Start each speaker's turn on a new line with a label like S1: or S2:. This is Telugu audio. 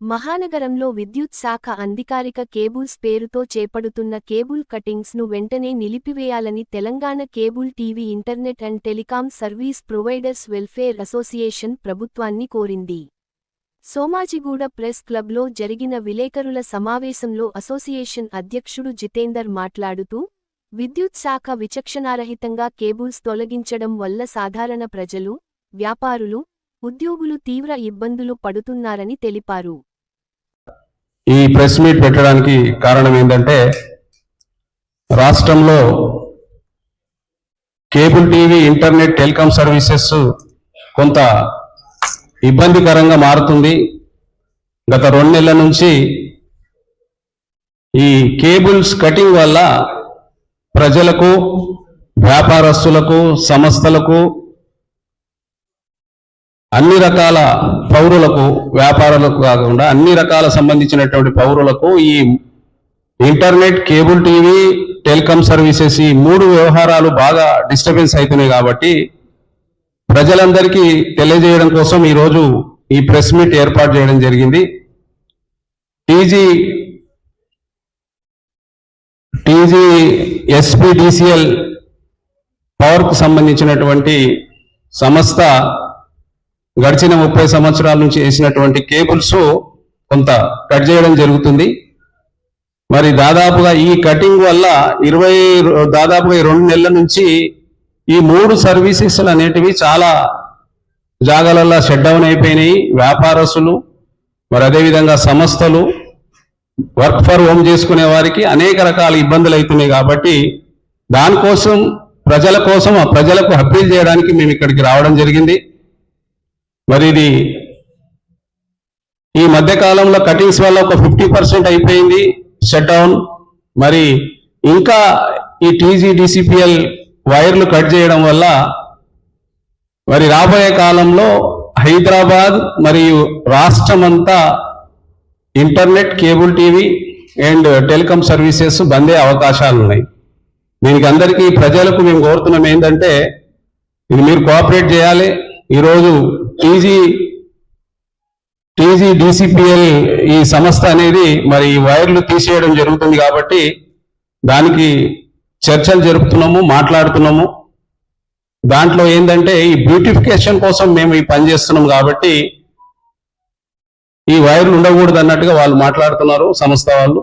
S1: మహానగరంలో విద్యుత్ శాఖ అధికారిక కేబుల్స్ పేరుతో చేపడుతున్న కేబుల్ కటింగ్స్ను వెంటనే నిలిపివేయాలని Telangana cable TV internet and telecom service providers welfare association ప్రభుత్వాన్ని కోరింది. సోమాజిగూడ ప్రెస్ క్లబ్లో జరిగిన విలేకరుల సమావేశంలో అసోసియేషన్ అధ్యక్షుడు జితేందర్ మాట్లాడుతూ విద్యుత్ శాఖ విచక్షణారహితంగా కేబుల్స్ తొలగించడం వల్ల సాధారణ ప్రజలు వ్యాపారులు ఉద్యోగులు తీవ్ర ఇబ్బందులు పడుతున్నారని తెలిపారు.
S2: ఈ ప్రెస్ మీట్ పెట్టడానికి కారణం ఏంటంటే రాష్ట్రంలో cable TV internet telecom services కొంత ఇబ్బందికరంగా మారుతుంది. గత రెండు నెలల నుంచి ఈ కేబుల్స్ కటింగ్ వల్ల ప్రజలకు వ్యాపారస్తులకు సంస్థలకు అన్ని రకాల పౌరులకు వ్యాపారులకు కాకుండా అన్ని రకాల సంబంధించినటువంటి పౌరులకు ఈ internet cable TV telecom services ఈ మూడు వ్యవహారాలు బాగా డిస్టర్బెన్స్ అవుతున్నాయి కాబట్టి ప్రజలందరికీ తెలియజేయడం కోసం ఈరోజు ఈ ప్రెస్ మీట్ ఏర్పాటు చేయడం జరిగింది. టీజీ టీజీ ఎస్పీడిసిఎల్ పవర్కు సంబంధించినటువంటి సంస్థ గడిచిన ముప్పై సంవత్సరాల నుంచి వేసినటువంటి కేబుల్స్ కొంత కట్ చేయడం జరుగుతుంది. మరి దాదాపుగా ఈ కటింగ్ వల్ల ఇరవై దాదాపుగా రెండు నెలల నుంచి ఈ మూడు సర్వీసెస్ అనేటివి చాలా జాగాలలో షట్ డౌన్ అయిపోయినాయి. వ్యాపారస్తులు మరి అదేవిధంగా సంస్థలు వర్క్ ఫర్ హోమ్ చేసుకునే వారికి అనేక రకాల ఇబ్బందులు అవుతున్నాయి కాబట్టి దానికోసం ప్రజల కోసం ఆ ప్రజలకు అప్పీల్ చేయడానికి మేము ఇక్కడికి రావడం జరిగింది. మరి ఇది ఈ మధ్య కాలంలో కటింగ్స్ వల్ల ఒక ఫిఫ్టీ పర్సెంట్ అయిపోయింది షట్ డౌన్ మరి ఇంకా ఈ టీజీ డిసిపిఎల్ వైర్లు కట్ చేయడం వల్ల మరి రాబోయే కాలంలో హైదరాబాద్ మరియు రాష్ట్రమంతా internet cable TV and telecom services బందే అవకాశాలు ఉన్నాయి. దీనికి అందరికీ ప్రజలకు మేము కోరుతున్నాం ఏంటంటే ఇది మీరు కోఆపరేట్ చేయాలి. ఈరోజు టీజీ టీజీ డిసిపిఎల్ ఈ సంస్థ అనేది మరి ఈ వైర్లు తీసేయడం జరుగుతుంది కాబట్టి దానికి చర్చలు జరుపుతున్నాము మాట్లాడుతున్నాము. దాంట్లో ఏంటంటే ఈ బ్యూటిఫికేషన్ కోసం మేము ఈ పని చేస్తున్నాం కాబట్టి ఈ వైర్లు ఉండకూడదు అన్నట్టుగా వాళ్ళు మాట్లాడుతున్నారు సంస్థ వాళ్ళు.